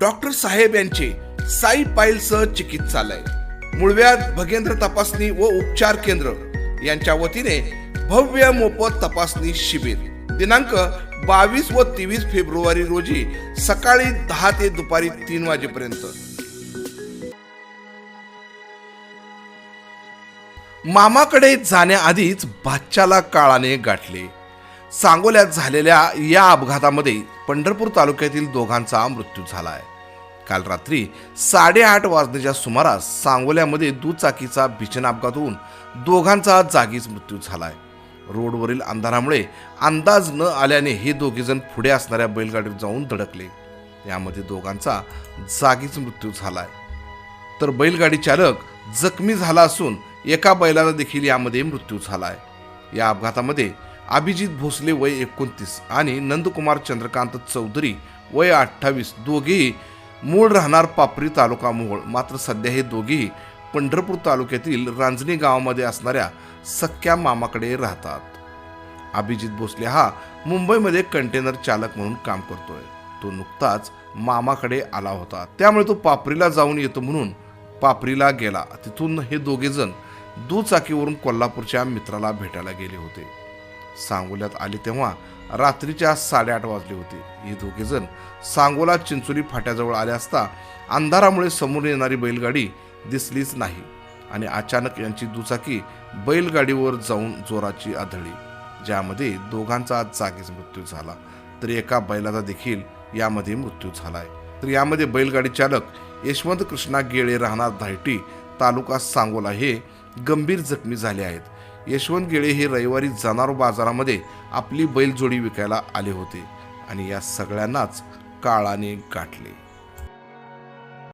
Doctor साहेब यांचे साई पाईलसह चिकित्सालय. मुळव्यात भगेंद्र तपासणी व उपचार केंद्र यांच्या वतीने भव्य मोफत तपासणी शिबिर. दिनांक बावीस व तेवीस फेब्रुवारी रोजी सकाळी दहा ते दुपारी तीन वाजेपर्यंत. मामाकडे जाण्याआधीच बादशाला काळाने गाठले. सांगोल्यात झालेल्या या अपघातामध्ये पंढरपूर तालुक्यातील दोघांचा मृत्यू झालाय. काल रात्री साडेआठ वाजण्याच्या सुमारास सांगोल्यामध्ये दुचाकीचा भीषण अपघात होऊन दोघांचा जागीच मृत्यू झालाय. रोडवरील अंधारामुळे अंदाज न आल्याने हे दोघेजण पुढे असणाऱ्या बैलगाडीत जाऊन धडकले. यामध्ये दोघांचा जागीच मृत्यू झालाय. तर बैलगाडी चालक जखमी झाला असून एका बैलाला देखील यामध्ये मृत्यू झालाय. या अपघातामध्ये अभिजित भोसले वय एकोणतीस आणि नंदकुमार चंद्रकांत चौधरी वय अठ्ठावीस. दोघेही मूळ राहणार पापरी तालुका मोहोळ. मात्र सध्या हे दोघेही पंढरपूर तालुक्यातील रांजणी गावामध्ये असणाऱ्या सख्या मामाकडे राहतात. अभिजित भोसले हा मुंबईमध्ये कंटेनर चालक म्हणून काम करतोय. तो नुकताच मामाकडे आला होता. त्यामुळे तो पापरीला जाऊन येतो म्हणून पापरीला गेला. तिथून हे दोघेजण दुचाकीवरून कोल्हापूरच्या मित्राला भेटायला गेले होते. सांगोल्यात आले तेव्हा रात्रीच्या साडेआठ वाजले होते. हे दोघेजण सांगोला चिंचोली फाट्याजवळ आले असता अंधारामुळे समोर येणारी बैलगाडी दिसलीच नाही आणि अचानक यांची दुचाकी बैलगाडीवर जाऊन जोराची आढळली ज्यामध्ये दोघांचा जागीच मृत्यू झाला. तर एका बैलाचा देखील यामध्ये मृत्यू झालाय. तर यामध्ये बैलगाडी चालक यशवंत कृष्णा गेळे राहणार धायटी तालुका सांगोला हे गंभीर जखमी झाले आहेत. यशवंत गेळे हे रविवारी जाणार बाजारामध्ये आपली बैलजोडी विकायला आले होते आणि या सगळ्यांनाच काळाने गाठले.